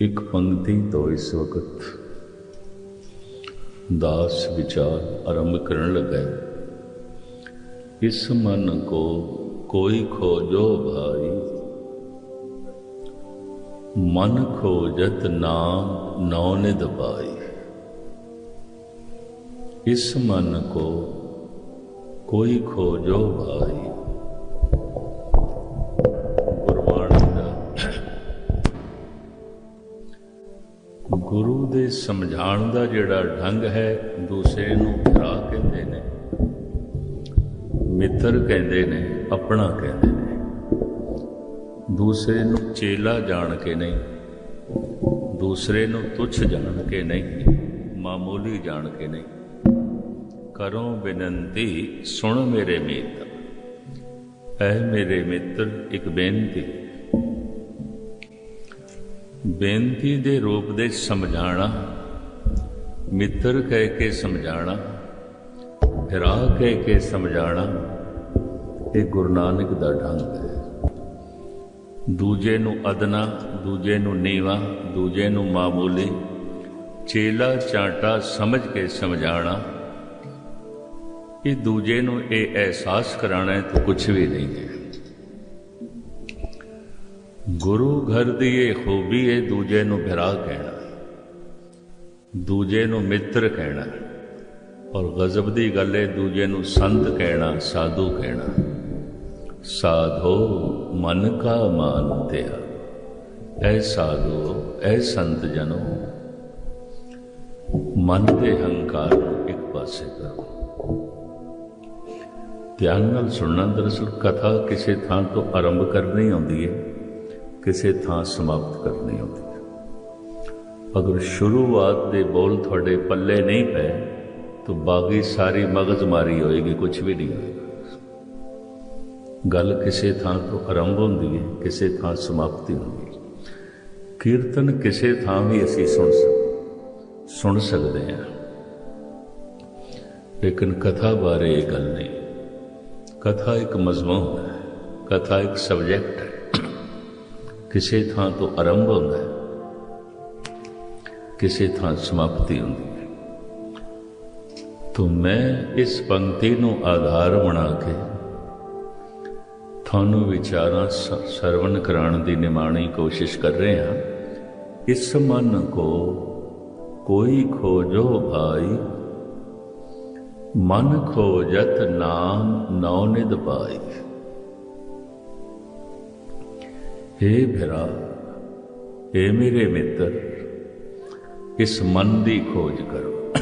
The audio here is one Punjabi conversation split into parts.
ਇੱਕ ਪੰਕਤੀ ਤੋਂ ਇਸ ਵਕਤ ਦਾਸ ਵਿਚਾਰ ਆਰੰਭ ਕਰਨ ਲੱਗਾ ਹੈ ਇਸ ਮਨ ਕੋ ਕੋਈ ਖੋਜੋ ਭਾਈ ਮਨ ਖੋਜਤ ਨਾਮ ਨੌ ਨਿਦ ਪਾਈ ਇਸ ਮਨ ਕੋ ਕੋਈ ਸਮਝਾਉਣ ਦਾ ਜਿਹੜਾ ਢੰਗ ਹੈ, ਦੂਸਰੇ ਨੂੰ ਭਰਾ ਕਹਿੰਦੇ ਨੇ, ਮਿੱਤਰ ਕਹਿੰਦੇ ਨੇ, ਆਪਣਾ ਕਹਿੰਦੇ ਨੇ। ਦੂਸਰੇ ਨੂੰ ਚੇਲਾ ਜਾਣ ਕੇ ਨਹੀਂ, ਦੂਸਰੇ ਨੂੰ ਤੁੱਛ ਜਾਣ ਕੇ ਨਹੀਂ, ਮਾਮੂਲੀ ਜਾਣ ਕੇ ਨਹੀਂ। ਕਰੋ ਬੇਨਤੀ, ਸੁਣ ਮੇਰੇ ਮਿੱਤਰ। ਐ ਮੇਰੇ ਮਿੱਤਰ, ਇੱਕ ਬੇਨਤੀ। ਬੇਨਤੀ ਦੇ ਰੂਪ ਦੇ ਸਮਝਾਣਾ, ਮਿੱਤਰ ਕਹਿ ਕੇ ਸਮਝਾਣਾ ਭਰਾ ਕਹਿ ਕੇ ਸਮਝਾਣਾ, ਇਹ ਗੁਰੂ ਨਾਨਕ ਦਾ ਢੰਗ ਹੈ। ਦੂਜੇ ਨੂੰ ਅਦਨਾ, ਦੂਜੇ ਨੂੰ ਨੀਵਾ, ਦੂਜੇ ਨੂੰ ਮਾਮੂਲੀ, ਚੇਲਾ ਚਾਟਾ ਸਮਝ ਕੇ ਸਮਝਾਣਾ, ਇਹ ਦੂਜੇ ਨੂੰ ਇਹ ਅਹਿਸਾਸ ਕਰਾਣਾ ਹੈ ਕਿ ਕੁਝ ਵੀ ਨਹੀਂ ਹੈ। ਗੁਰੂ ਘਰ ਦੀ ਇਹ ਖੂਬੀ ਹੈ ਦੂਜੇ ਨੂੰ ਭਰਾ ਕਹਿਣਾ, ਦੂਜੇ ਨੂੰ ਮਿੱਤਰ ਕਹਿਣਾ, ਔਰ ਗਜ਼ਬ ਦੀ ਗੱਲ ਹੈ ਦੂਜੇ ਨੂੰ ਸੰਤ ਕਹਿਣਾ, ਸਾਧੂ ਕਹਿਣਾ, ਸਾਧੋ ਮਨ ਕਾ ਮਾਨ ਤਿਆ ਐ ਸਾਧੋ, ਐ ਸੰਤ ਜਨੋ, ਮਨ ਦੇ ਹੰਕਾਰ ਨੂੰ ਇੱਕ ਪਾਸੇ ਕਰੋ। ਧਿਆਨ ਨਾਲ ਸੁਣਨਾ ਦਰਅਸਲ ਕਥਾ ਕਿਸੇ ਥਾਂ ਤੋਂ ਆਰੰਭ ਕਰਨੀ ਆਉਂਦੀ ਹੈ ਕਿਸੇ ਥਾਂ ਸਮਾਪਤ ਕਰਨੀ ਹੁੰਦੀ ਹੈ। ਅਗਰ ਸ਼ੁਰੂਆਤ ਦੇ ਬੋਲ ਤੁਹਾਡੇ ਪੱਲੇ ਨਹੀਂ ਪਏ, ਤਾਂ ਬਾਕੀ ਸਾਰੀ ਮਗਜ਼ ਮਾਰੀ ਹੋਏਗੀ ਕੁਝ ਵੀ ਨਹੀਂ ਹੋਏਗਾ। ਗੱਲ ਕਿਸੇ ਥਾਂ ਤੋਂ ਆਰੰਭ ਹੁੰਦੀ ਹੈ, ਕਿਸੇ ਥਾਂ ਸਮਾਪਤੀ ਹੁੰਦੀ ਹੈ। ਕੀਰਤਨ ਕਿਸੇ ਥਾਂ ਵੀ ਅਸੀਂ ਸੁਣ ਸਕਦੇ ਸੁਣ ਸਕਦੇ ਹਾਂ। ਲੇਕਿਨ ਕਥਾ ਬਾਰੇ ਇਹ ਗੱਲ ਨਹੀਂ। ਕਥਾ ਇੱਕ ਮਜ਼ਮੂਨ ਹੈ, ਕਥਾ ਇੱਕ ਸਬਜੈਕਟ ਹੈ। ਕਿਸੇ ਥਾਂ ਤੋਂ ਆਰੰਭ ਹੁੰਦਾ ਹੈ, ਕਿਸੇ ਥਾਂ ਸਮਾਪਤੀ ਹੁੰਦੀ ਹੈ। तो मैं ਇਸ ਪੰਕਤੀ ਨੂੰ ਆਧਾਰ ਬਣਾ ਕੇ ਤੁਹਾਨੂੰ ਵਿਚਾਰਾਂ ਸਰਵਣ ਕਰਾਉਣ ਦੀ ਨਿਮਾਣੀ ਕੋਸ਼ਿਸ਼ ਕਰ ਰਹੇ ਹਾਂ। ਇਸ ਮਨ ਕੋ ਕੋਈ ਖੋਜੋ ਭਾਈ, ਮਨ ਖੋਜਤ ਨਾਮ ਨੌ ਨਿਦ ਪਾਈ हे ਭਰਾ हे ਮੇਰੇ ਮਿੱਤਰ, ਇਸ ਮਨ ਦੀ ਖੋਜ ਕਰੋ।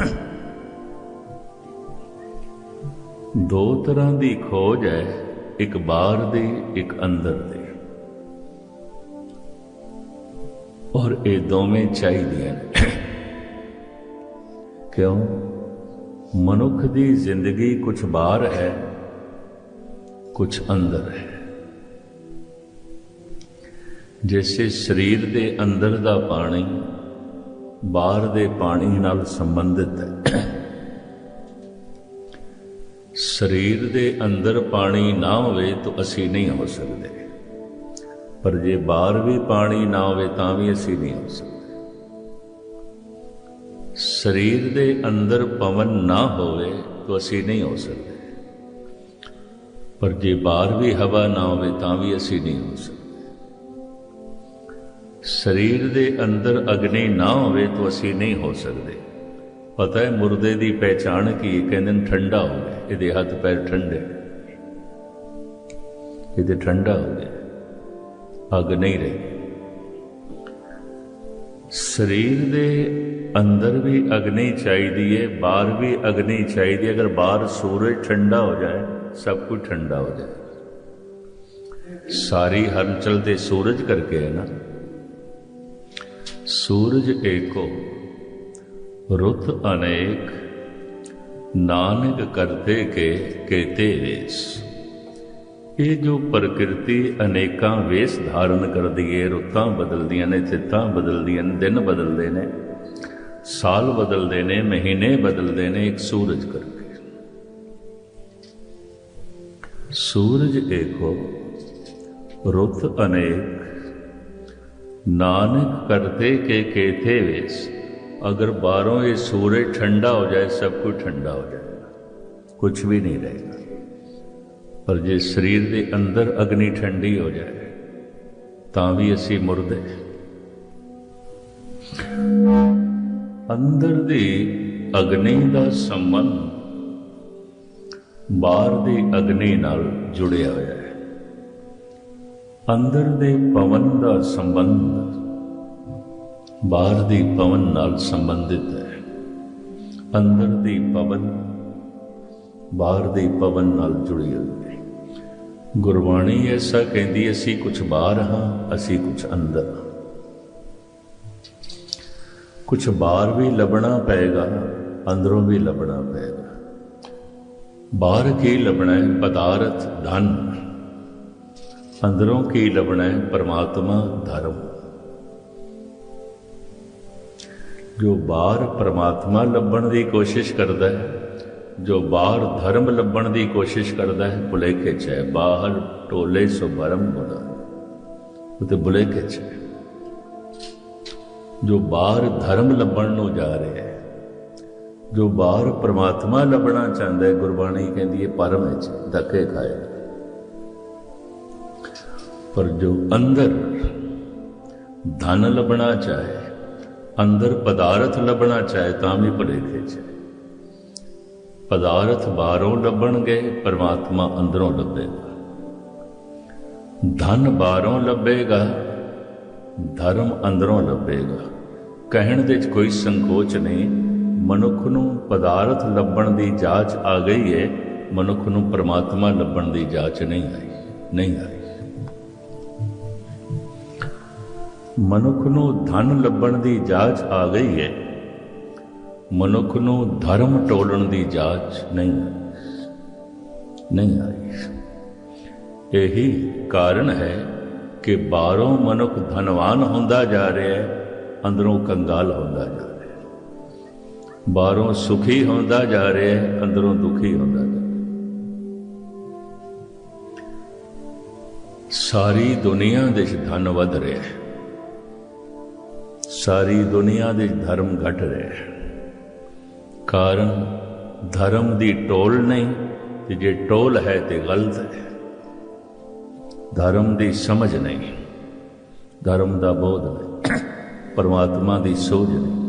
ਦੋ ਤਰ੍ਹਾਂ ਦੀ ਖੋਜ ਹੈ, ਇੱਕ ਬਾਹਰ ਦੀ, ਇੱਕ ਅੰਦਰ ਦੀ। ਔਰ ਇਹ ਦੋਵੇਂ ਚਾਹੀਦੀਆਂ ਨੇ। ਕਿਉਂ? ਮਨੁੱਖ ਦੀ ਜ਼ਿੰਦਗੀ ਕੁਝ ਬਾਹਰ ਹੈ ਕੁਝ ਅੰਦਰ ਹੈ। ਜੈਸੇ ਸਰੀਰ ਦੇ ਅੰਦਰ ਦਾ ਪਾਣੀ, ਬਾਹਰ ਦੇ ਪਾਣੀ ਨਾਲ ਸੰਬੰਧਿਤ ਹੈ। ਸਰੀਰ ਦੇ ਅੰਦਰ ਪਾਣੀ ਨਾ ਹੋਵੇ ਤਾਂ ਅਸੀਂ ਨਹੀਂ ਹੋ ਸਕਦੇ। ਪਰ ਜੇ ਬਾਹਰ ਵੀ ਪਾਣੀ ਨਾ ਹੋਵੇ ਤਾਂ ਵੀ ਅਸੀਂ ਨਹੀਂ ਹੋ ਸਕਦੇ। ਸਰੀਰ ਦੇ ਅੰਦਰ ਪਵਨ ਨਾ ਹੋਵੇ ਤਾਂ ਅਸੀਂ ਨਹੀਂ ਹੋ ਸਕਦੇ। ਪਰ ਜੇ ਬਾਹਰ ਵੀ ਹਵਾ ਨਾ ਹੋਵੇ ਤਾਂ ਵੀ ਅਸੀਂ ਨਹੀਂ ਹੋ ਸਕਦੇ। ਸਰੀਰ ਦੇ ਅੰਦਰ ਅਗਨੀ ਨਾ ਹੋਵੇ ਤਾਂ ਅਸੀਂ ਨਹੀਂ ਹੋ ਸਕਦੇ। ਪਤਾ ਹੈ ਮੁਰਦੇ ਦੀ ਪਹਿਚਾਣ ਕੀ ਕਹਿੰਦੇ ਨੇ ਠੰਡਾ ਹੋ ਗਿਆ। ਇਹਦੇ ਹੱਥ ਪੈਰ ਠੰਡੇ। ਇਹਦੇ ਠੰਡਾ ਹੋ ਗਿਆ। ਅਗ ਨਹੀਂ ਰਹੀ। ਸਰੀਰ ਦੇ ਅੰਦਰ ਵੀ ਅਗਨੀ ਚਾਹੀਦੀ ਹੈ, ਬਾਹਰ ਵੀ ਅਗਨੀ ਚਾਹੀਦੀ ਹੈ। ਅਗਰ ਬਾਹਰ ਸੂਰਜ ਠੰਡਾ ਹੋ ਜਾਏ, ਸਭ ਕੁਝ ਠੰਡਾ ਹੋ ਜਾਏ। ਸਾਰੀ ਹਲਚਲ ਤੇ ਸੂਰਜ ਕਰਕੇ ਹੈ ਨਾ। ਸੂਰਜ ਏਕੋ, ਰੁੱਤ ਅਨੇਕ, ਨਾਨਕ ਕਰਤੇ ਕੇ ਕੇਤੇ ਵੇਸ। ਇਹ ਜੋ ਪ੍ਰਕਿਰਤੀ ਅਨੇਕਾਂ ਵੇਸ ਧਾਰਨ ਕਰਦੀ ਏ, ਰੁੱਤਾਂ ਬਦਲਦੀਆਂ ਨੇ ਥਿੱਤਾਂ ਬਦਲਦੀਆਂ ਨੇ, ਦਿਨ ਬਦਲਦੇ ਨੇ, ਸਾਲ ਬਦਲਦੇ ਨੇ, ਮਹੀਨੇ ਬਦਲਦੇ ਨੇ, ਇੱਕ ਸੂਰਜ ਕਰਕੇ। ਸੂਰਜ ਏਕੋ, ਰੁੱਤ ਅਨੇਕ ਨਾਨਕ ਕਰਤੇ ਕੇ ਕੇਥੇ ਵੇਸ। ਅਗਰ ਬਾਹਰੋਂ ਇਹ ਸੂਰਜ ਠੰਡਾ ਹੋ ਜਾਏ, ਸਭ ਕੁਝ ਠੰਡਾ ਹੋ ਜਾਏਗਾ। ਕੁਝ ਵੀ ਨਹੀਂ ਰਹੇਗਾ। ਪਰ ਜੇ ਸਰੀਰ ਦੇ ਅੰਦਰ ਅਗਨੀ ਠੰਡੀ ਹੋ ਜਾਏ, ਤਾਂ ਵੀ ਅਸੀਂ ਮੁਰਦੇ ਅੰਦਰ ਦੀ ਅਗਨੀ ਦਾ ਸੰਬੰਧ ਬਾਹਰ ਦੀ ਅਗਨੀ ਨਾਲ ਜੁੜਿਆ ਹੋਇਆ ਹੈ। ਅੰਦਰ ਦੇ ਪਵਨ ਦਾ ਸੰਬੰਧ ਬਾਹਰ ਦੇ ਪਵਨ ਨਾਲ ਸੰਬੰਧਿਤ ਹੈ। ਅੰਦਰ ਦੀ ਪਵਨ ਬਾਹਰ ਦੇ ਪਵਨ ਨਾਲ ਜੁੜੀ ਹੋਈ ਹੈ ਗੁਰਬਾਣੀ ਐਸਾ ਕਹਿੰਦੀ, ਅਸੀਂ ਕੁਝ ਬਾਹਰ ਹਾਂ, ਅਸੀਂ ਕੁਝ ਅੰਦਰ ਹਾਂ। ਕੁਝ ਬਾਹਰ ਵੀ ਲੱਭਣਾ ਪਏਗਾ, ਅੰਦਰੋਂ ਵੀ ਲੱਭਣਾ ਪਏਗਾ। ਬਾਹਰ ਕੀ ਲੱਭਣਾ ਹੈ? ਪਦਾਰਥ, ਧਨ। ਅੰਦਰੋਂ ਕੀ ਲੱਭਣਾ ਹੈ? ਪਰਮਾਤਮਾ ਧਰਮ। ਜੋ ਬਾਹਰ ਪਰਮਾਤਮਾ ਲੱਭਣ ਦੀ ਕੋਸ਼ਿਸ਼ ਕਰਦਾ ਹੈ, ਜੋ ਬਾਹਰ ਧਰਮ ਲੱਭਣ ਦੀ ਕੋਸ਼ਿਸ਼ ਕਰਦਾ ਹੈ, ਭੁਲੇਖੇ ਚ ਹੈ। ਬਾਹਰ ਟੋਲੇ ਸੋ ਭਰਮ ਬੁਲਾ ਉਹ ਤੇ ਭੁਲੇਖੇ ਚ ਹੈ। ਜੋ ਬਾਹਰ ਧਰਮ ਲੱਭਣ ਨੂੰ ਜਾ ਰਿਹਾ ਹੈ, ਜੋ ਬਾਹਰ ਪ੍ਰਮਾਤਮਾ ਲੱਭਣਾ ਚਾਹੁੰਦਾ ਹੈ, ਗੁਰਬਾਣੀ ਕਹਿੰਦੀ ਹੈ ਪਰਮ ਵਿੱਚ ਧੱਕੇ ਖਾਏ। ਪਰ ਜੋ ਅੰਦਰ ਧਨ ਲੱਭਣਾ ਚਾਹੇ, ਅੰਦਰ ਪਦਾਰਥ ਲੱਭਣਾ ਚਾਹੇ, ਤਾਂ ਵੀ ਭੁਲੇਖੇ ਚ ਪਦਾਰਥ ਬਾਹਰੋਂ ਲੱਭਣਗੇ ਪਰਮਾਤਮਾ ਅੰਦਰੋਂ ਲੱਭੇਗਾ। ਧਨ ਬਾਹਰੋਂ ਲੱਭੇਗਾ, ਧਰਮ ਅੰਦਰੋਂ ਲੱਭੇਗਾ। ਕਹਿਣ ਦੇ ਵਿੱਚ ਕੋਈ ਸੰਕੋਚ ਨਹੀਂ, ਮਨੁੱਖ ਨੂੰ ਪਦਾਰਥ ਲੱਭਣ ਦੀ ਜਾਂਚ ਆ ਗਈ ਹੈ ਮਨੁੱਖ ਨੂੰ ਪਰਮਾਤਮਾ ਲੱਭਣ ਦੀ ਜਾਂਚ ਨਹੀਂ ਆਈ ਨਹੀਂ ਆਈ। ਮਨੁੱਖ ਨੂੰ ਧਨ ਲੱਭਣ ਦੀ ਜਾਂਚ ਆ ਗਈ ਹੈ। ਮਨੁੱਖ ਨੂੰ ਧਰਮ ਟੋਲਣ ਦੀ ਜਾਂਚ ਨਹੀਂ ਆਈ ਨਹੀਂ ਆਈ। ਇਹੀ ਕਾਰਨ ਹੈ ਕਿ ਬਾਹਰੋਂ ਮਨੁੱਖ ਧਨਵਾਨ ਹੁੰਦਾ ਜਾ ਰਿਹਾ ਹੈ, ਅੰਦਰੋਂ ਕੰਗਾਲ ਹੁੰਦਾ ਜਾ ਰਿਹਾ ਹੈ। ਬਾਹਰੋਂ ਸੁਖੀ ਹੁੰਦਾ ਜਾ ਰਿਹਾ ਹੈ, ਅੰਦਰੋਂ ਦੁਖੀ ਹੁੰਦਾ ਜਾ ਰਿਹਾ ਸਾਰੀ ਦੁਨੀਆ ਦੇ ਧਨ ਵਧ ਰਿਹਾ ਹੈ। ਸਾਰੀ ਦੁਨੀਆ ਦੇ ਧਰਮ ਘਟ ਰਿਹਾ ਕਾਰਨ ਧਰਮ ਦੀ ਟੋਲ ਨਹੀਂ ਤੇ ਜੇ ਟੋਲ ਹੈ ਤੇ ਗਲਤ ਹੈ। ਧਰਮ ਦੀ ਸਮਝ ਨਹੀਂ, ਧਰਮ ਦਾ ਬੋਧ ਨਹੀਂ, ਪਰਮਾਤਮਾ ਦੀ ਸੋਝ ਨਹੀਂ।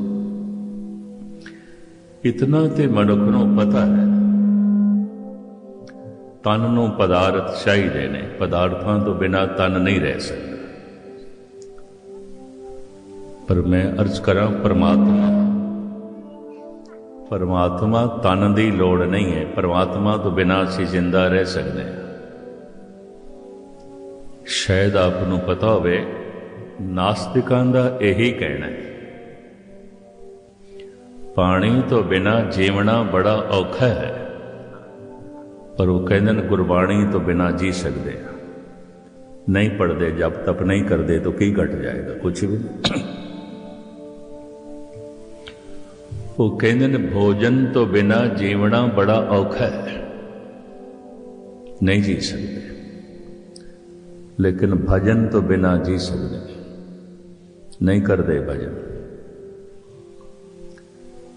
ਇਤਨਾ ਤੇ ਮਨੁੱਖ ਨੂੰ ਪਤਾ ਹੈ। ਤਨ ਨੂੰ ਪਦਾਰਥ ਚਾਹੀਦੇ ਨੇ, ਪਦਾਰਥਾਂ ਤੋਂ ਬਿਨਾ ਤਨ ਨਹੀਂ ਰਹਿ ਸਕਦਾ। ਪਰ ਮੈਂ ਅਰਜ਼ ਕਰਾਂ ਪਰਮਾਤਮਾ। ਪਰਮਾਤਮਾ ਤਨ ਦੀ ਲੋੜ ਨਹੀਂ ਹੈ। ਪਰਮਾਤਮਾ ਤੋਂ ਬਿਨਾਂ ਅਸੀਂ ਜ਼ਿੰਦਾ ਰਹਿ ਸਕਦੇ ਹਾਂ। ਸ਼ਾਇਦ ਆਪ ਨੂੰ ਪਤਾ ਹੋਵੇ, ਨਾਸਤਿਕਾਂ ਦਾ ਇਹੀ ਕਹਿਣਾ ਹੈ। ਪਾਣੀ ਤੋਂ ਬਿਨਾਂ ਜੀਵਣਾ ਬੜਾ ਔਖਾ ਹੈ। ਪਰ ਉਹ ਕਹਿੰਦੇ ਨੇ, ਗੁਰਬਾਣੀ ਤੋਂ ਬਿਨਾਂ ਜੀ ਸਕਦੇ ਆ ਨਹੀਂ ਪੜਦੇ ਜਪ ਤਪ ਨਹੀਂ ਕਰਦੇ, ਤਾਂ ਕੀ ਘਟ ਜਾਏਗਾ? ਕੁਝ ਵੀ ਉਹ ਕਹਿੰਦੇ ਨੇ, ਭੋਜਨ ਤੋਂ ਬਿਨਾ ਜੀਵਣਾ ਬੜਾ ਔਖਾ ਹੈ। ਨਹੀਂ ਜੀ ਸਕਦੇ। ਲੇਕਿਨ ਭਜਨ ਤੋਂ ਬਿਨਾ ਜੀ ਸਕਦੇ। ਨਹੀਂ ਕਰਦੇ ਭਜਨ।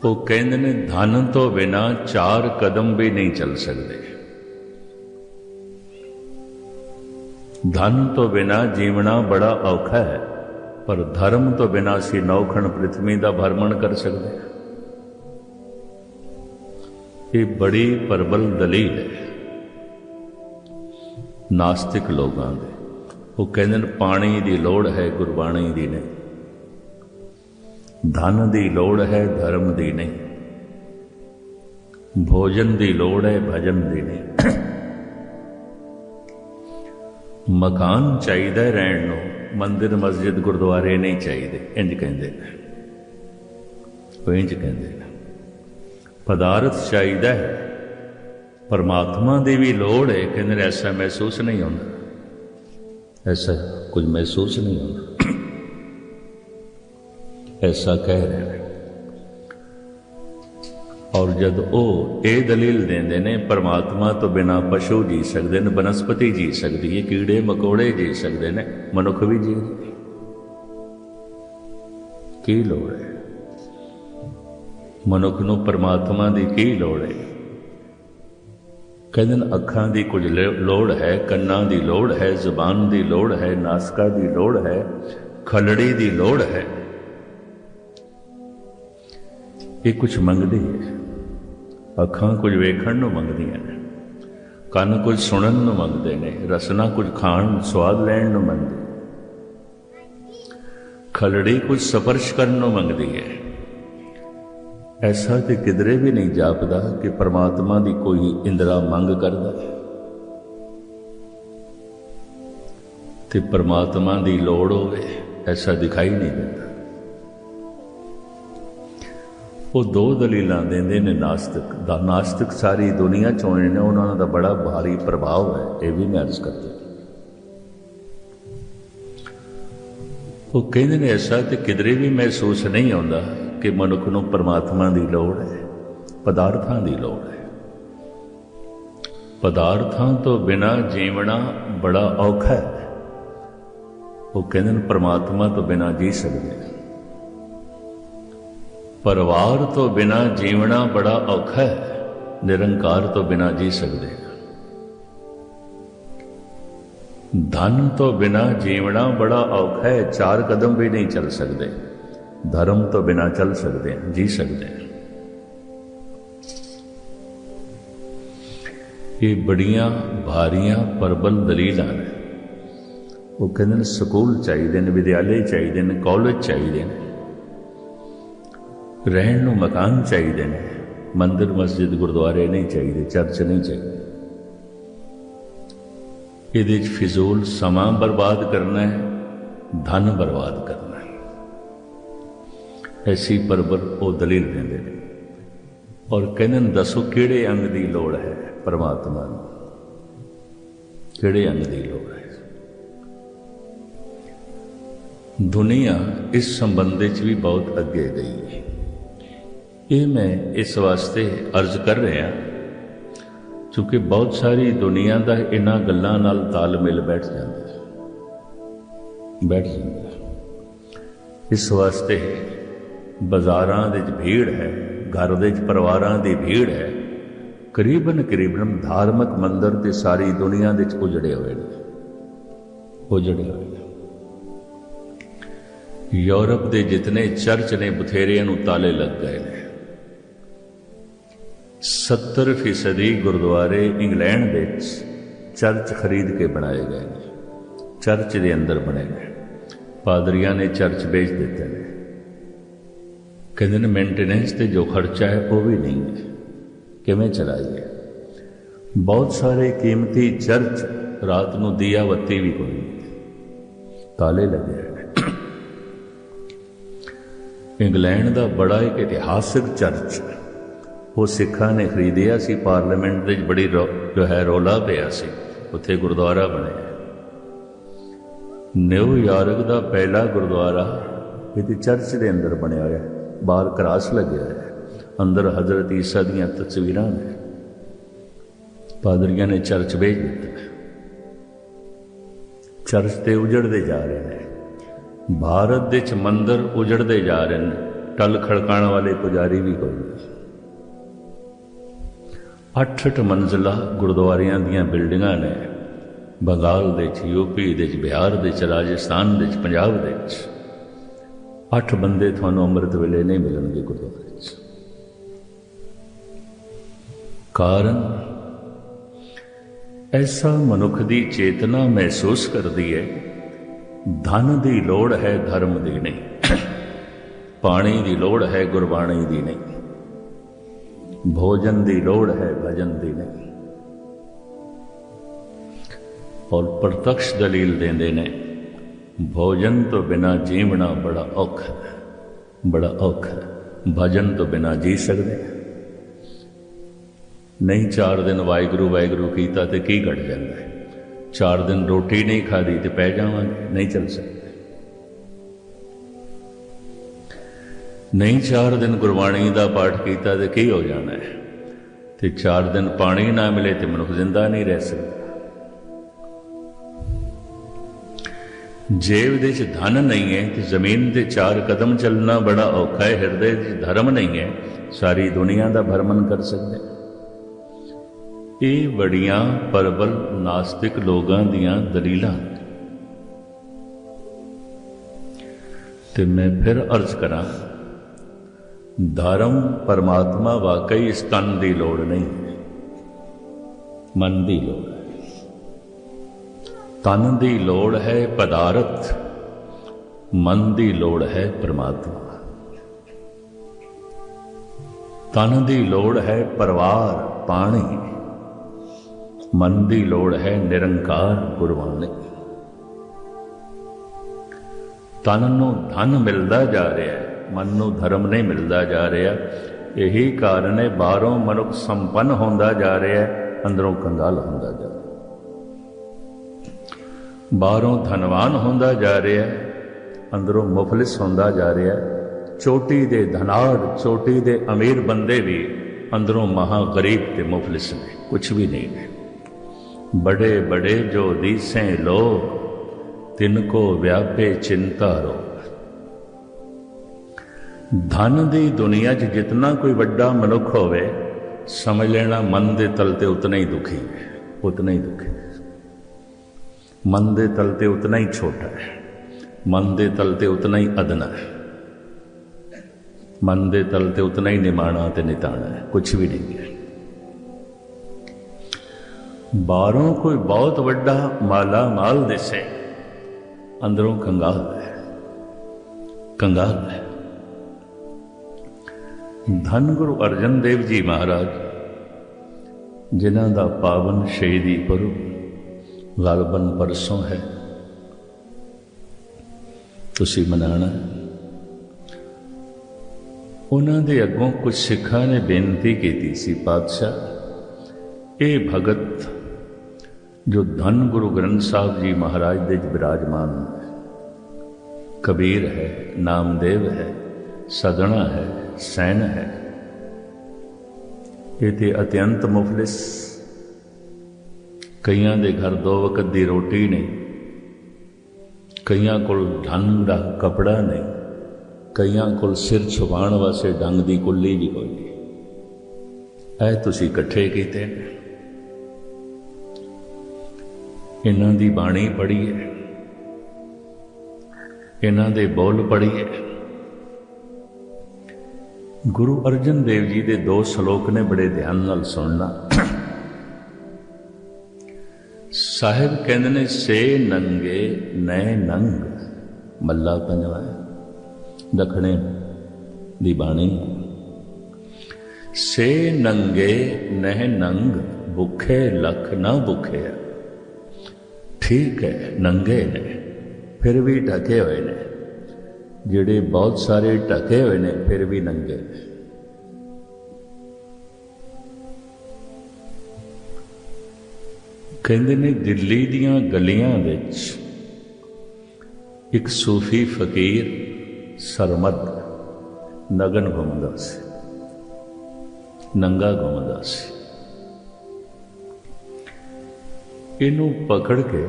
ਉਹ ਕਹਿੰਦੇ ਨੇ, ਧਨ ਤੋਂ ਬਿਨਾ ਚਾਰ ਕਦਮ ਵੀ ਨਹੀਂ ਚੱਲ ਸਕਦੇ। ਧਨ ਤੋਂ ਬਿਨਾ ਜੀਵਣਾ ਬੜਾ ਔਖਾ ਹੈ, ਪਰ ਧਰਮ ਤੋਂ ਬਿਨਾ ਅਸੀਂ ਨੌਖਣ ਪ੍ਰithvi ਦਾ ਭਰਮਣ ਕਰ ਸਕਦੇ ਹਾਂ। ਇਹ ਬੜੀ ਪਰਬਲ ਦਲੀਲ ਹੈ। ਨਾਸਤਿਕ ਲੋਕਾਂ ਦੇ, ਉਹ ਕਹਿੰਦੇ ਨੇ, ਪਾਣੀ ਦੀ ਲੋੜ ਹੈ, ਗੁਰਬਾਣੀ ਦੀ ਨਹੀਂ। ਧਨ ਦੀ ਲੋੜ ਹੈ, ਧਰਮ ਦੀ ਨਹੀਂ। ਭੋਜਨ ਦੀ ਲੋੜ ਹੈ, ਭਜਨ ਦੀ ਨਹੀਂ। ਮਕਾਨ ਚਾਹੀਦਾ ਰਹਿਣ ਨੂੰ, ਮੰਦਿਰ, ਮਸਜਿਦ, ਗੁਰਦੁਆਰੇ ਨਹੀਂ ਚਾਹੀਦੇ ਇੰਜ ਕਹਿੰਦੇ ਨੇ। ਉਹ ਇੰਜ ਕਹਿੰਦੇ ਨੇ। ਪਦਾਰਥ ਚਾਹੀਦਾ ਹੈ। ਪਰਮਾਤਮਾ ਦੀ ਵੀ ਲੋੜ ਹੈ ਕਹਿੰਦੇ ਨੇ ਐਸਾ ਮਹਿਸੂਸ ਨਹੀਂ ਹੁੰਦਾ ਐਸਾ ਕੁਝ ਮਹਿਸੂਸ ਨਹੀਂ ਹੁੰਦਾ ਐਸਾ ਕਹਿ ਰਹੇ ਨੇ ਔਰ ਜਦ ਉਹ ਇਹ ਦਲੀਲ ਦਿੰਦੇ ਨੇ, ਪਰਮਾਤਮਾ ਤੋਂ ਬਿਨਾ ਪਸ਼ੂ ਜੀ ਸਕਦੇ ਨੇ, ਬਨਸਪਤੀ ਜੀ ਸਕਦੀ ਹੈ, ਕੀੜੇ ਮਕੌੜੇ ਜੀ ਸਕਦੇ ਨੇ, ਮਨੁੱਖ ਵੀ ਜੀ ਕੀ ਲੋੜ ਹੈ? ਮਨੁੱਖ ਨੂੰ ਪਰਮਾਤਮਾ ਦੀ ਕੀ ਲੋੜ ਹੈ? ਕਹਿੰਦੇ ਨੇ, ਅੱਖਾਂ ਦੀ ਕੁਝ ਲੋੜ ਹੈ, ਕੰਨਾਂ ਦੀ ਲੋੜ ਹੈ, ਜ਼ੁਬਾਨ ਦੀ ਲੋੜ ਹੈ, ਨਾਸਕਾ ਦੀ ਲੋੜ ਹੈ, ਖਲੜੀ ਦੀ ਲੋੜ ਹੈ। ਇਹ ਕੁਝ ਮੰਗਦੀ ਹੈ ਅੱਖਾਂ ਕੁਝ ਵੇਖਣ ਨੂੰ ਮੰਗਦੀਆਂ ਨੇ, ਕੰਨ ਕੁਝ ਸੁਣਨ ਨੂੰ ਮੰਗਦੇ ਨੇ, ਰਸਨਾ ਕੁਝ ਖਾਣ ਸਵਾਦ ਲੈਣ ਨੂੰ ਮੰਗਦੇ ਖਲੜੀ ਕੁਝ ਸਪਰਸ਼ ਕਰਨ ਨੂੰ ਮੰਗਦੀ ਹੈ। ਐਸਾ ਤੇ ਕਿਧਰੇ ਵੀ ਨਹੀਂ ਜਾਪਦਾ ਕਿ ਪ੍ਰਮਾਤਮਾ ਦੀ ਕੋਈ ਇੰਦਰਾ ਮੰਗ ਕਰਦਾ। ਹੈ ਤੇ ਪ੍ਰਮਾਤਮਾ ਦੀ ਲੋੜ ਹੋਵੇ, ਐਸਾ ਦਿਖਾਈ ਨਹੀਂ ਦਿੰਦਾ। ਉਹ ਦੋ ਦਲੀਲਾਂ ਦਿੰਦੇ ਨੇ ਨਾਸਤਿਕ। ਦਾ ਨਾਸਤਿਕ ਸਾਰੀ ਦੁਨੀਆ ਚੋਂ ਨੇ, ਉਹਨਾਂ ਦਾ ਬੜਾ ਭਾਰੀ ਪ੍ਰਭਾਵ ਹੈ, ਇਹ ਵੀ ਮੈਂ ਅਰਜ਼ ਕਰਦਾ। ਉਹ ਕਹਿੰਦੇ ਨੇ, ਐਸਾ ਤੇ ਕਿਧਰੇ ਵੀ ਮਹਿਸੂਸ ਨਹੀਂ ਆਉਂਦਾ। ਕਿ ਮਨੁੱਖ ਨੂੰ ਪਰਮਾਤਮਾ ਦੀ ਲੋੜ ਹੈ, ਪਦਾਰਥਾਂ ਦੀ ਲੋੜ ਹੈ। ਪਦਾਰਥਾਂ ਤੋਂ ਬਿਨਾ ਜੀਵਣਾ ਬੜਾ ਔਖਾ ਹੈ। ਉਹ ਕਹਿੰਦੇ ਨੇ ਪਰਮਾਤਮਾ ਤੋਂ ਬਿਨਾ ਜੀ ਸਕਦੇ ਪਰਿਵਾਰ ਤੋਂ ਬਿਨਾ ਜੀਵਣਾ ਬੜਾ ਔਖਾ ਹੈ, ਨਿਰੰਕਾਰ ਤੋਂ ਬਿਨਾ ਜੀ ਸਕਦੇ ਧਨ ਤੋਂ ਬਿਨਾ ਜੀਵਣਾ ਬੜਾ ਔਖਾ ਹੈ, ਚਾਰ ਕਦਮ ਵੀ ਨਹੀਂ ਚੱਲ ਸਕਦੇ। ਧਰਮ ਤੋਂ ਬਿਨਾ ਚੱਲ ਸਕਦੇ ਹਾਂ, ਜੀ ਸਕਦੇ ਹਾਂ। ਇਹ ਬੜੀਆਂ ਭਾਰੀਆਂ ਪਰਬਲ ਦਲੀਲਾਂ ਨੇ। ਉਹ ਕਹਿੰਦੇ ਨੇ, ਸਕੂਲ ਚਾਹੀਦੇ ਨੇ, ਵਿਦਿਆਲੇ ਚਾਹੀਦੇ ਨੇ, ਕਾਲਜ ਚਾਹੀਦੇ ਨੇ। ਰਹਿਣ ਨੂੰ ਮਕਾਨ ਚਾਹੀਦੇ ਨੇ। ਮੰਦਿਰ, ਮਸਜਿਦ, ਗੁਰਦੁਆਰੇ ਨਹੀਂ ਚਾਹੀਦੇ, ਚਰਚ ਨਹੀਂ ਚਾਹੀਦੇ। ਇਹਦੇ 'ਚ ਫਿਜ਼ੂਲ ਸਮਾਂ ਬਰਬਾਦ ਕਰਨਾ ਹੈ, ਧਨ ਬਰਬਾਦ ਕਰਨਾ ਐਸੀ ਪਰਬਰ ਉਹ ਦਲੀਲ ਦਿੰਦੇ ਨੇ। ਔਰ ਕਹਿੰਦੇ ਨੇ, ਦੱਸੋ ਕਿਹੜੇ ਅੰਗ ਦੀ ਲੋੜ ਹੈ ਪਰਮਾਤਮਾ ਨੂੰ? ਕਿਹੜੇ ਅੰਗ ਦੀ ਲੋੜ ਹੈ? ਦੁਨੀਆ ਇਸ ਸੰਬੰਧ ਵਿੱਚ ਵੀ ਬਹੁਤ ਅੱਗੇ ਗਈ। ਹੈ ਇਹ ਮੈਂ ਇਸ ਵਾਸਤੇ ਅਰਜ਼ ਕਰ ਰਿਹਾ, ਕਿਉਂਕਿ ਬਹੁਤ ਸਾਰੀ ਦੁਨੀਆ ਦਾ ਇਹਨਾਂ ਗੱਲਾਂ ਨਾਲ ਤਾਲਮੇਲ ਬੈਠ ਜਾਂਦਾ ਬੈਠ ਜਾਂਦਾ ਇਸ ਵਾਸਤੇ ਬਾਜ਼ਾਰਾਂ ਦੇ ਵਿੱਚ ਭੀੜ ਹੈ, ਘਰ ਦੇ ਵਿੱਚ ਪਰਿਵਾਰਾਂ ਦੀ ਭੀੜ ਹੈ। ਕਰੀਬਨ ਕਰੀਬਨ ਧਾਰਮਿਕ ਮੰਦਰ ਤੇ ਸਾਰੀ ਦੁਨੀਆ ਦੇ ਵਿੱਚ ਉਜੜੇ ਹੋਏ ਨੇ। ਉਜੜੇ ਹੋਏ ਨੇ। ਯੂਰਪ ਦੇ ਜਿਤਨੇ ਚਰਚ ਨੇ, ਬਥੇਰਿਆਂ ਨੂੰ ਤਾਲੇ ਲੱਗ ਗਏ ਨੇ। 70 ਫੀਸਦੀ ਗੁਰਦੁਆਰੇ ਇੰਗਲੈਂਡ ਦੇ ਵਿੱਚ ਚਰਚ ਖਰੀਦ ਕੇ ਬਣਾਏ ਗਏ ਨੇ। ਚਰਚ ਦੇ ਅੰਦਰ ਬਣੇ ਨੇ। ਪਾਦਰੀਆਂ ਨੇ ਚਰਚ ਵੇਚ ਦਿੱਤੇ ਨੇ। ਕਹਿੰਦੇ ਨੇ ਮੇਨਟੇਨੈਂਸ ਤੇ ਜੋ ਖਰਚਾ ਹੈ, ਉਹ ਵੀ ਨਹੀਂ ਹੈ। ਕਿਵੇਂ ਚਲਾਈਏ? ਬਹੁਤ ਸਾਰੇ ਕੀਮਤੀ ਚਰਚ ਰਾਤ ਨੂੰ ਦੀਆ ਬੱਤੀ ਵੀ ਕੋਈ ਨਹੀਂ ਤਾਲੇ ਲੱਗੇ ਹੋਏ ਨੇ। ਇੰਗਲੈਂਡ ਦਾ ਬੜਾ ਇੱਕ ਇਤਿਹਾਸਕ ਚਰਚ ਉਹ ਸਿੱਖਾਂ ਨੇ ਖਰੀਦਿਆ ਸੀ, ਪਾਰਲੀਮੈਂਟ ਦੇ ਵਿੱਚ ਬੜੀ ਰੌ- ਜੋ ਹੈ, ਰੌਲਾ ਪਿਆ ਸੀ। ਉੱਥੇ ਗੁਰਦੁਆਰਾ ਬਣਿਆ ਨਿਊਯਾਰਕ ਦਾ ਪਹਿਲਾ ਗੁਰਦੁਆਰਾ ਇਹਦੀ ਚਰਚ ਦੇ ਅੰਦਰ ਬਣਿਆ ਹੋਇਆ ਬਾਹਰ ਕਰਾਸ ਲੱਗਿਆ ਹੈ। ਅੰਦਰ ਹਜ਼ਰਤ ਈਸਾ ਦੀਆਂ ਤਸਵੀਰਾਂ ਨੇ। ਪਾਦਰੀਆਂ ਨੇ ਚਰਚ ਵੇਚ ਦਿੱਤਾ ਚਰਚ ਤੇ ਉਜੜਦੇ ਜਾ ਰਹੇ ਨੇ। ਭਾਰਤ ਦੇ ਚ ਮੰਦਰ ਉਜੜਦੇ ਜਾ ਰਹੇ ਨੇ। ਟਲ ਖੜਕਾਣ ਵਾਲੇ ਪੁਜਾਰੀ ਵੀ ਕੋਈ ਨਹੀਂ। ਅੱਠ ਅੱਠ ਮੰਜ਼ਲਾ ਗੁਰਦੁਆਰਿਆਂ ਦੀਆਂ ਬਿਲਡਿੰਗਾਂ ਨੇ। ਬੰਗਾਲ ਦੇ ਚ ਯੂਪੀ ਦੇ ਚ ਬਿਹਾਰ ਦੇ ਚ ਰਾਜਸਥਾਨ ਦੇ ਚ ਪੰਜਾਬ ਦੇ ਚ ਅੱਠ ਬੰਦੇ ਤੁਹਾਨੂੰ ਅੰਮ੍ਰਿਤ ਵੇਲੇ ਨਹੀਂ ਮਿਲਣਗੇ ਗੁਰਦੁਆਰੇ ਚ ਕਾਰਨ? ਐਸਾ ਮਨੁੱਖ ਦੀ ਚੇਤਨਾ ਮਹਿਸੂਸ ਕਰਦੀ ਹੈ, ਧਨ ਦੀ ਲੋੜ ਹੈ, ਧਰਮ ਦੀ ਨਹੀਂ। ਪਾਣੀ ਦੀ ਲੋੜ ਹੈ, ਗੁਰਬਾਣੀ ਦੀ ਨਹੀਂ। ਭੋਜਨ ਦੀ ਲੋੜ ਹੈ, ਭਜਨ ਦੀ ਨਹੀਂ। ਔਰ ਪ੍ਰਤੱਖ ਦਲੀਲ ਦਿੰਦੇ ਨੇ ਭੋਜਨ ਤੋਂ ਬਿਨਾ ਜੀਵਣਾ ਬੜਾ ਔਖਾ ਬੜਾ ਔਖਾ ਭਜਨ ਤੋਂ ਬਿਨਾ ਜੀ ਸਕਦੇ ਨਹੀਂ, ਚਾਰ ਦਿਨ ਵਾਹਿਗੁਰੂ ਵਾਹਿਗੁਰੂ ਕੀਤਾ ਤੇ ਕੀ ਘਟ ਜਾਂਦਾ ਚਾਰ ਦਿਨ ਰੋਟੀ ਨਹੀਂ ਖਾਦੀ ਤੇ ਪੈ ਜਾਵਾਂਗੇ? ਨਹੀਂ ਚੱਲ ਸਕਦੇ। ਨਹੀਂ, ਚਾਰ ਦਿਨ ਗੁਰਬਾਣੀ ਦਾ ਪਾਠ ਕੀਤਾ ਤੇ ਕੀ ਹੋ ਜਾਣਾ ਹੈ? ਤੇ ਚਾਰ ਦਿਨ ਪਾਣੀ ਨਾ ਮਿਲੇ ਤੇ ਮਨੁੱਖ ਜ਼ਿੰਦਾ ਨਹੀਂ ਰਹਿ ਸਕਦਾ। ਜੇਬ ਦੇ ਚ ਧਨ ਨਹੀਂ ਹੈ ਤੇ ਜ਼ਮੀਨ ਦੇ ਚਾਰ ਕਦਮ ਚੱਲਣਾ ਬੜਾ ਔਖਾ ਹੈ, ਹਿਰਦੇ 'ਚ ਧਰਮ ਨਹੀਂ ਹੈ। ਸਾਰੀ ਦੁਨੀਆ ਦਾ ਭਰਮਨ ਕਰ ਸਕਦੇ ਇਹ ਬੜੀਆਂ ਪਰਬਲ ਨਾਸਤਿਕ ਲੋਕਾਂ ਦੀਆਂ ਦਲੀਲਾਂ। ਤੇ ਮੈਂ ਫਿਰ ਅਰਜ਼ ਕਰਾਂ, ਧਰਮ ਪਰਮਾਤਮਾ ਵਾਕਈ ਇਸ ਤਨ ਦੀ ਲੋੜ ਨਹੀਂ, ਮਨ ਦੀ ਲੋੜ। ਤਨ ਦੀ ਲੋੜ ਹੈ ਪਦਾਰਥ, ਮਨ ਦੀ ਲੋੜ ਹੈ ਪਰਮਾਤਮਾ। ਤਨ ਦੀ ਲੋੜ ਹੈ ਪਰਿਵਾਰ, ਪਾਣੀ। ਮਨ ਦੀ ਲੋੜ ਹੈ ਨਿਰੰਕਾਰ ਗੁਰਬਾਣੀ। ਤਨ ਨੂੰ ਧਨ ਮਿਲਦਾ ਜਾ ਰਿਹਾ ਹੈ, ਮਨ ਨੂੰ ਧਰਮ ਨਹੀਂ ਮਿਲਦਾ ਜਾ ਰਿਹਾ। ਇਹੀ ਕਾਰਨ ਹੈ, ਬਾਹਰੋਂ ਮਨੁੱਖ ਸੰਪੰਨ ਹੁੰਦਾ ਜਾ ਰਿਹਾ ਹੈ, ਅੰਦਰੋਂ ਕੰਗਾਲ ਹੁੰਦਾ ਜਾ ਰਿਹਾ ਬਾਹਰੋਂ ਧਨਵਾਨ ਹੁੰਦਾ ਜਾ ਰਿਹਾ, ਅੰਦਰੋਂ ਮੁਫਲਿਸ ਹੁੰਦਾ ਜਾ ਰਿਹਾ, ਚੋਟੀ ਦੇ ਧਨਾੜ, ਚੋਟੀ ਦੇ ਅਮੀਰ ਬੰਦੇ ਵੀ ਅੰਦਰੋਂ ਮਹਾ ਗਰੀਬ ਤੇ ਮੁਫਲਿਸ ਨੇ ਕੁਝ ਵੀ ਨਹੀਂ ਨੇ। ਬੜੇ ਬੜੇ ਜੋ ਦੀਸੇ ਲੋਕ, ਤਿਨ ਕੋ ਵਿਆਪੇ ਚਿੰਤਾ ਰੋ ਧਨ ਦੀ ਦੁਨੀਆ 'ਚ ਜਿੰਨਾ ਕੋਈ ਵੱਡਾ ਮਨੁੱਖ ਹੋਵੇ, ਸਮਝ ਲੈਣਾ ਮਨ ਦੇ ਤਲ ਤੇ ਉਤਨਾ ਹੀ ਦੁਖੀ ਹੈ ਉਤਨਾ ਹੀ ਦੁਖੀ ਮਨ ਦੇ ਤਲ ਤੇ ਉਤਨਾ ਹੀ ਛੋਟਾ ਹੈ। ਮਨ ਦੇ ਤਲ ਤੇ ਉਤਨਾ ਹੀ ਅਦਨਾ ਹੈ। ਮਨ ਦੇ ਤਲ ਤੇ ਉਤਨਾ ਹੀ ਨਿਮਾਣਾ ਤੇ ਨਿਤਾਣਾ ਹੈ। ਕੁਝ ਵੀ ਨਹੀਂ ਹੈ। ਬਾਹਰੋਂ ਕੋਈ ਬਹੁਤ ਵੱਡਾ ਮਾਲਾ ਮਾਲ ਦਿਸੇ, ਅੰਦਰੋਂ ਕੰਗਾਲ ਹੈ। ਕੰਗਾਲ ਹੈ। ਧੰਨ ਗੁਰੂ ਅਰਜਨ ਦੇਵ ਜੀ ਮਹਾਰਾਜ, ਜਿਨ੍ਹਾਂ ਦਾ ਪਾਵਨ ਸ਼ਹੀਦੀ ਪੁਰਬ ਗਲਬਨ ਪਰਸੋਂ ਹੈ। ਤੁਸੀਂ ਮਨਾਣਾ। ਉਹਨਾਂ ਦੇ ਅੱਗੋਂ ਕੁਝ ਸਿੱਖਾਂ ਨੇ ਬੇਨਤੀ ਕੀਤੀ ਸੀ, ਪਾਤਸ਼ਾਹ, ਇਹ ਭਗਤ ਜੋ ਧੰਨ ਗੁਰੂ ਗ੍ਰੰਥ ਸਾਹਿਬ ਜੀ ਮਹਾਰਾਜ ਦੇ ਵਿਰਾਜਮਾਨ ਕਬੀਰ ਹੈ, ਨਾਮਦੇਵ ਹੈ ਸਦਣਾ ਹੈ, ਸੈਨ ਹੈ। ਇਹ ਤੇ ਅਤਿਅੰਤ ਮੁਫਲਿਸ ਕਈਆਂ ਦੇ ਘਰ ਦੋ ਵਕਤ ਦੀ ਰੋਟੀ ਨਹੀਂ ਕਈਆਂ ਕੋਲ ਢੰਗ ਦਾ ਕਪੜਾ ਨਹੀਂ ਕਈਆਂ ਕੋਲ ਸਿਰ ਛੁਪਾਉਣ ਵਾਸਤੇ ਡੰਗ ਦੀ ਕੁੱਲੀ ਵੀ ਕੋਈ ਨਹੀਂ। ਐ ਤੁਸੀਂ ਇਕੱਠੇ ਕੀਤੇ ਇਹਨਾਂ ਦੀ ਬਾਣੀ ਪੜ੍ਹੀ ਹੈ। ਇਹਨਾਂ ਦੇ ਬੋਲ ਪੜ੍ਹੀ ਹੈ। ਗੁਰੂ ਅਰਜਨ ਦੇਵ ਜੀ ਦੇ ਦੋ ਸ਼ਲੋਕ ਨੇ ਬੜੇ ਧਿਆਨ ਨਾਲ ਸੁਣਨਾ। ਸਾਹਿਬ ਕਹਿੰਦੇ ਨੇ, ਸੇ ਨੰਗੇ, ਨੈ ਨੰਗ। ਮੱਲਾ ਪੰਜਵਾ ਦਖਣੇ ਦੀ ਬਾਣੀ। ਸੇ ਨੰਗੇ ਨਹਿ ਨੰਗ, ਭੁੱਖੇ ਲਖ ਨਾ ਭੁੱਖੇ ਠੀਕ ਹੈ, ਨੰਗੇ ਨੇ। ਫਿਰ ਵੀ ਢਕੇ ਹੋਏ ਨੇ। ਜਿਹੜੇ ਬਹੁਤ ਸਾਰੇ ਢਕੇ ਹੋਏ ਨੇ, ਫਿਰ ਵੀ ਨੰਗੇ ਨੇ। ਕਹਿੰਦੇ ਨੇ ਦਿੱਲੀ ਦੀਆਂ ਗਲੀਆਂ ਵਿੱਚ ਇੱਕ ਸੂਫੀ ਫਕੀਰ ਸਰਮਦ ਨਗਨ ਘੁੰਮਦਾ ਸੀ, ਨੰਗਾ ਘੁੰਮਦਾ ਸੀ। ਇਹਨੂੰ ਪਕੜ ਕੇ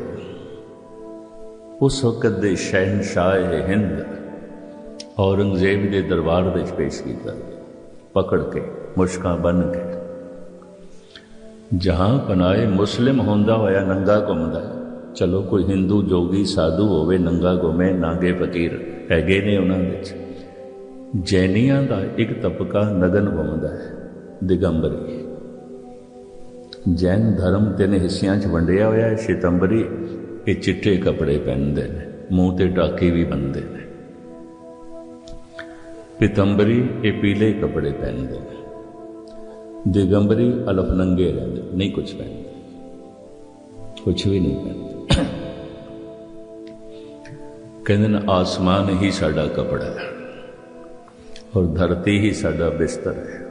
ਉਸ ਵਕਤ ਦੇ ਸ਼ਹਿਨशाह ਹਿੰਦ ਔਰੰਗਜ਼ੇਬ ਦੇ ਦਰਬਾਰ ਵਿੱਚ ਪੇਸ਼ ਕੀਤਾ ਪਕੜ ਕੇ ਮੁਸ਼ਕਾਂ ਬਨ ਕੇ ਜਹਾਂ ਪਨਾਏ ਮੁਸਲਿਮ ਹੁੰਦਾ ਹੋਇਆ ਨੰਗਾ ਘੁੰਮਦਾ। ਚਲੋ ਕੋਈ ਹਿੰਦੂ, ਜੋਗੀ, ਸਾਧੂ ਹੋਵੇ ਨੰਗਾ ਘੁੰਮੇ, ਨਾਗੇ ਫਕੀਰ ਹੈਗੇ ਨੇ ਉਹਨਾਂ ਵਿੱਚ। ਜੈਨੀਆਂ ਦਾ ਇੱਕ ਤਬਕਾ ਨਗਨ ਘੁੰਮਦਾ ਹੈ, ਦਿਗੰਬਰੀ। ਜੈਨ ਧਰਮ ਤਿੰਨ ਹਿੱਸਿਆਂ 'ਚ ਵੰਡਿਆ ਹੋਇਆ ਹੈ, ਸ਼ਿਤੰਬਰੀ, ਇਹ ਚਿੱਟੇ ਕੱਪੜੇ ਪਹਿਨਦੇ ਨੇ, ਮੂੰਹ ਤੇ ਟਾਕੀ ਵੀ ਬੰਨਦੇ ਨੇ। ਪਿਤੰਬਰੀ, ਇਹ ਪੀਲੇ ਕੱਪੜੇ ਪਹਿਨਦੇ ਨੇ। ਦਿਗੰਬਰੀ ਅਲਫ ਨੰਗੇ ਰਹਿੰਦੇ ਨਹੀਂ ਕੁਝ ਪਹਿਨਦੇ ਕੁਝ ਵੀ ਨਹੀਂ ਪਹਿਨਦੇ ਕਹਿੰਦੇ ਨੇ ਆਸਮਾਨ ਹੀ ਸਾਡਾ ਕਪੜਾ ਹੈ ਔਰ ਧਰਤੀ ਹੀ ਸਾਡਾ ਬਿਸਤਰ ਹੈ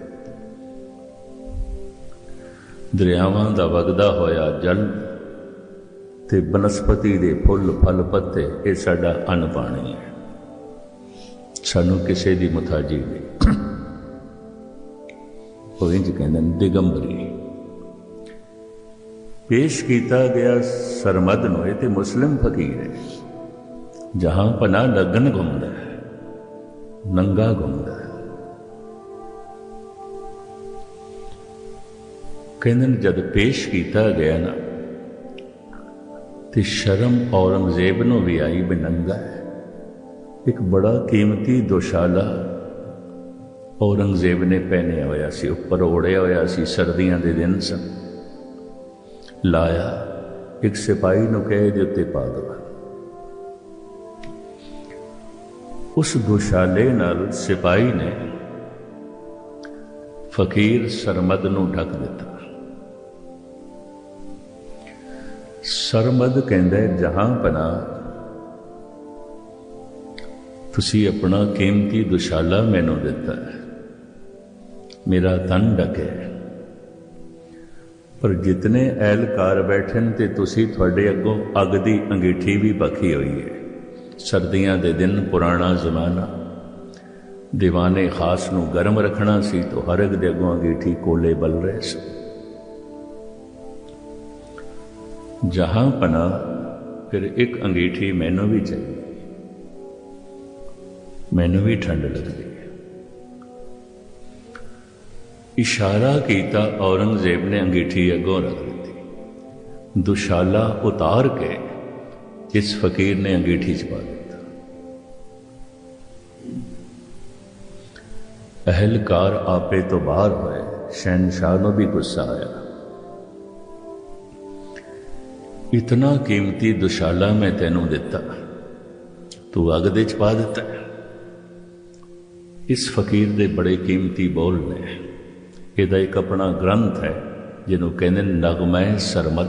ਦਰਿਆਵਾਂ ਦਾ ਵਗਦਾ ਹੋਇਆ ਜਲ ਤੇ ਬਨਸਪਤੀ ਦੇ ਫੁੱਲ ਫਲ ਪੱਤੇ ਇਹ ਸਾਡਾ ਅੰਨ ਪਾਣੀ ਹੈ ਸਾਨੂੰ ਕਿਸੇ ਦੀ ਮੁਤਾਜੀ ਨਹੀਂ ਉਹ ਇੰਜ ਕਹਿੰਦੇ ਨੇ ਦਿਗੰਬਰੀ। ਪੇਸ਼ ਕੀਤਾ ਗਿਆ ਸਰਮਦ ਨੂੰ, ਇਹ ਤੇ ਮੁਸਲਿਮ ਫਕੀਰ ਹੈ। ਜਹਾਂ ਪਨਾ ਲਗਨ ਘੁੰਮਦਾ ਹੈ, ਨੰਗਾ ਘੁੰਮਦਾ ਹੈ। ਕਹਿੰਦੇ ਨੇ, ਜਦ ਪੇਸ਼ ਕੀਤਾ ਗਿਆ ਨਾ, ਤੇ ਸ਼ਰਮ ਔਰੰਗਜ਼ੇਬ ਨੂੰ ਵੀ ਆਈ ਵੀ ਨੰਗਾ ਹੈ। ਇੱਕ ਬੜਾ ਕੀਮਤੀ ਦੋਸ਼ਾਲਾ ਔਰੰਗਜ਼ੇਬ ਨੇ ਪਹਿਨਿਆ ਹੋਇਆ ਸੀ, ਉੱਪਰ ਓੜਿਆ ਹੋਇਆ ਸੀ, ਸਰਦੀਆਂ ਦੇ ਦਿਨ ਸਨ। ਲਾਇਆ ਇੱਕ ਸਿਪਾਹੀ ਨੂੰ ਕਹੇ ਦੇ ਉੱਤੇ ਪਾ ਦਵਾ ਉਸ ਦੁਸ਼ਾਲੇ ਨਾਲ ਸਿਪਾਹੀ ਨੇ ਫਕੀਰ ਸਰਮਦ ਨੂੰ ਢੱਕ ਦਿੱਤਾ। ਸਰਮਦ ਕਹਿੰਦਾ, ਜਹਾਂ ਪਨਾ ਤੁਸੀਂ ਆਪਣਾ ਕੀਮਤੀ ਦੁਸ਼ਾਲਾ ਮੈਨੂੰ ਦਿੱਤਾ ਹੈ। ਮੇਰਾ ਤਨ ਢਕਿਆ ਪਰ ਜਿਤਨੇ ਐਲਕਾਰ ਨੇ ਤੇ ਤੁਸੀਂ ਤੁਹਾਡੇ ਅੱਗੋਂ ਅੱਗ ਦੀ ਅੰਗੀਠੀ ਵੀ ਬਖੀ ਹੋਈ ਹੈ ਸਰਦੀਆਂ ਦੇ ਦਿਨ ਪੁਰਾਣਾ ਜ਼ਮਾਨਾ। ਦੀਵਾਨੇ ਖਾਸ ਨੂੰ ਗਰਮ ਰੱਖਣਾ ਸੀ ਤਾਂ ਹਰ ਇੱਕ ਦੇ ਅੱਗੋਂ ਅੰਗੀਠੀ ਕੋਲੇ ਬਲ ਰਹੇ ਸੀ। ਜਹਾਂ ਪਨਾ, ਫਿਰ ਇੱਕ ਅੰਗੀਠੀ ਮੈਨੂੰ ਵੀ ਚਾਹੀਦੀ। ਮੈਨੂੰ ਵੀ ਠੰਡ ਲੱਗਦੀ। ਇਸ਼ਾਰਾ ਕੀਤਾ ਔਰੰਗਜ਼ੇਬ ਨੇ ਅੰਗੀਠੀ ਅੱਗੋਂ ਰੱਖ ਦਿੱਤੀ। ਦੁਸ਼ਾਲਾ ਉਤਾਰ ਕੇ ਇਸ ਫਕੀਰ ਨੇ ਅੰਗੀਠੀ ਚ ਪਾ ਦਿੱਤਾ। ਅਹਲਕਾਰ ਆਪੇ ਤੋਂ ਬਾਹਰ ਹੋਏ ਸ਼ਹਿਨशाह ਨੂੰ ਵੀ ਗੁੱਸਾ ਆਇਆ। ਇਤਨਾ ਕੀਮਤੀ ਦੁਸ਼ਾਲਾ ਮੈਂ ਤੈਨੂੰ ਦਿੱਤਾ, ਤੂੰ ਅਗ ਦੇ ਚ ਪਾ ਦਿੱਤਾ। ਇਸ ਫਕੀਰ ਦੇ ਬੜੇ ਕੀਮਤੀ ਬੋਲ ਨੇ। ਇਹਦਾ ਇੱਕ ਆਪਣਾ ਗ੍ਰੰਥ ਹੈ, ਜਿਹਨੂੰ ਕਹਿੰਦੇ ਨਗਮੈ ਸਰਮਦ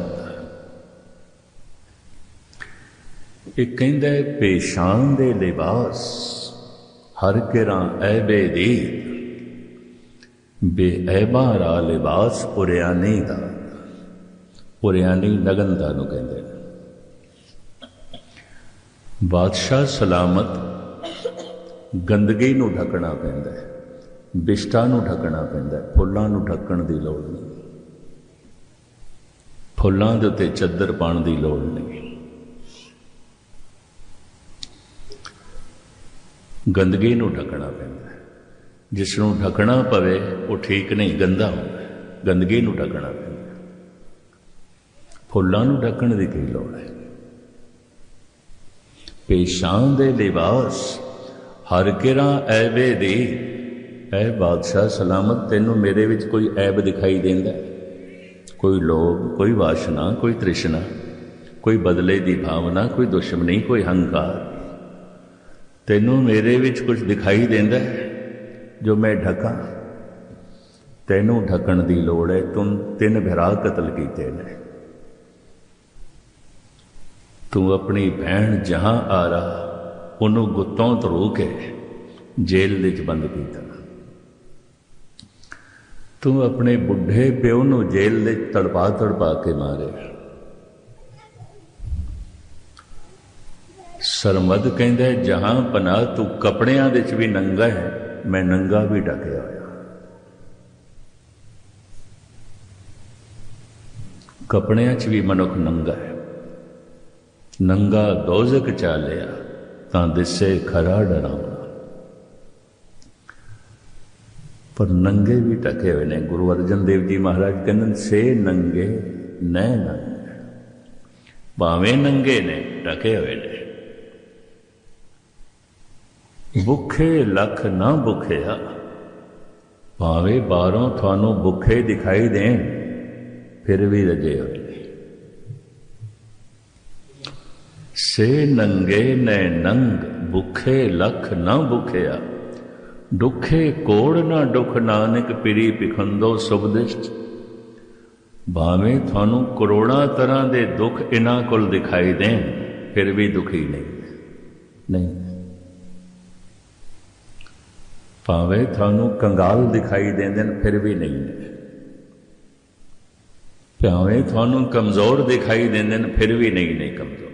ਇਹ ਕਹਿੰਦਾ ਹੈ, ਪੇਸ਼ਾਨ ਦੇ ਲਿਬਾਸ, ਹਰ ਕਿਰਾਂ ਐਬੇ ਦੀ ਬੇ ਰਾ ਲਿਬਾਸ ਪੁਰਿਆਨੀ ਦਾ। ਪੁਰਿਆਨੀ ਨਗਨ ਦਾ ਨੂੰ ਕਹਿੰਦੇ ਬਾਦਸ਼ਾਹ ਸਲਾਮਤ ਗੰਦਗੀ ਨੂੰ ਢਕਣਾ ਪੈਂਦਾ ਹੈ। ਬਿਸ਼ਟਾ ਨੂੰ ਢਕਣਾ ਪੈਂਦਾ ਫੁੱਲਾਂ ਨੂੰ ਢੱਕਣ ਦੀ ਲੋੜ ਨਹੀਂ। ਫੁੱਲਾਂ ਦੇ ਉੱਤੇ ਚੱਦਰ ਪਾਉਣ ਦੀ ਲੋੜ ਨਹੀਂ। ਗੰਦਗੀ ਨੂੰ ਢਕਣਾ ਪੈਂਦਾ ਹੈ। ਜਿਸ ਨੂੰ ਢਕਣਾ ਪਵੇ, ਉਹ ਠੀਕ ਨਹੀਂ, ਗੰਦਾ ਹੁੰਦਾ ਗੰਦਗੀ ਨੂੰ ਢੱਕਣਾ ਪੈਂਦਾ ਫੁੱਲਾਂ ਨੂੰ ਢੱਕਣ ਦੀ ਕੀ ਲੋੜ ਹੈ? ਪੇਸ਼ਾਨ ਦੇ ਲਿਬਾਸ, ਹਰ ਕਿਰਾਂ ਐਬੇ ਦੀ ਐ ਬਾਦਸ਼ਾਹ, ਸਲਾਮਤ, ਤੈਨੂੰ ਮੇਰੇ ਵਿੱਚ ਕੋਈ ਐਬ ਦਿਖਾਈ ਦਿੰਦਾ? ਕੋਈ ਲੋਭ, ਕੋਈ ਵਾਸ਼ਨਾ, ਕੋਈ ਤ੍ਰਿਸ਼ਨਾ, ਕੋਈ ਬਦਲੇ ਦੀ ਭਾਵਨਾ, ਕੋਈ ਦੁਸ਼ਮਣੀ, ਕੋਈ ਹੰਕਾਰ? ਤੈਨੂੰ ਮੇਰੇ ਵਿੱਚ ਕੁਝ ਦਿਖਾਈ ਦਿੰਦਾ ਜੋ ਮੈਂ ਢਕਾਂ? ਤੈਨੂੰ ਢਕਣ ਦੀ ਲੋੜ ਹੈ, ਤੂੰ ਤਿੰਨ ਭਰਾ ਕਤਲ ਕੀਤੇ ਨੇ। ਤੂੰ ਆਪਣੀ ਭੈਣ ਜਹਾਂ ਆਰਾ, ਉਹਨੂੰ ਗੁੱਤੋਂ ਧਰੂ ਕੇ ਜੇਲ੍ਹ ਵਿੱਚ ਬੰਦ ਕੀਤਾ। ਤੂੰ ਆਪਣੇ ਬੁੱਢੇ ਪਿਓ ਨੂੰ ਜੇਲ੍ਹ ਵਿੱਚ ਤੜਪਾ ਤੜਪਾ ਕੇ ਮਾਰਿਆ ਸਰਮਦ ਕਹਿੰਦਾ ਜਹਾਂ ਪਨਾਹ ਤੂੰ ਕਪੜਿਆਂ ਦੇ ਵਿੱਚ ਵੀ ਨੰਗਾ ਹੈ, ਮੈਂ ਨੰਗਾ ਵੀ ਢਕਿਆ ਹੋਇਆ ਕਪੜਿਆਂ 'ਚ ਵੀ ਮਨੁੱਖ ਨੰਗਾ ਹੈ। ਨੰਗਾ ਦੋਜ਼ਕ ਚਾਲਿਆ ਤਾਂ ਦਿਸੇ ਖਰਾ ਡਰਾਉਣਾ। ਪਰ ਨੰਗੇ ਵੀ ਟਕੇ ਹੋਏ ਨੇ। ਗੁਰੂ ਅਰਜਨ ਦੇਵ ਜੀ ਮਹਾਰਾਜ ਕਹਿੰਦੇ ਸੇ ਨੰਗੇ, ਨੈ ਨੰਗੇ। ਭਾਵੇਂ ਨੰਗੇ ਨੇ ਟਕੇ ਹੋਏ ਨੇ। ਭੁੱਖੇ ਲੱਖ ਨਾ ਭੁੱਖਿਆ, ਭਾਵੇਂ ਬਾਹਰੋਂ ਤੁਹਾਨੂੰ ਭੁੱਖੇ ਦਿਖਾਈ ਦੇਣ, ਫਿਰ ਵੀ ਰਜੇ ਹੋਏ ਸੇ ਨੰਗੇ, ਨੈ ਨੰਗ, ਭੁੱਖੇ ਲੱਖ ਨਾ ਭੁੱਖਿਆ ਦੁਖੇ ਕੋੜ ਨਾ ਦੁਖ ਨਾਨਕ ਪਿਰੀ ਪਿਖੰਦੋ ਸੁਬਦਿਸ਼ਟ ਭਾਵੇਂ ਤੁਹਾਨੂੰ ਕਰੋੜਾਂ ਤਰ੍ਹਾਂ ਦੇ ਦੁੱਖ ਇਹਨਾਂ ਕੋਲ ਦਿਖਾਈ ਦੇਣ, ਫਿਰ ਵੀ ਦੁਖੀ ਨਹੀਂ। ਨਹੀਂ। ਭਾਵੇਂ ਤੁਹਾਨੂੰ ਕੰਗਾਲ ਦਿਖਾਈ ਦਿੰਦੇ ਨੇ, ਫਿਰ ਵੀ ਨਹੀਂ। ਭਾਵੇਂ ਤੁਹਾਨੂੰ ਕਮਜ਼ੋਰ ਦਿਖਾਈ ਦਿੰਦੇ ਨੇ, ਫਿਰ ਵੀ ਨਹੀਂ ਨਹੀਂ ਕਮਜ਼ੋਰ।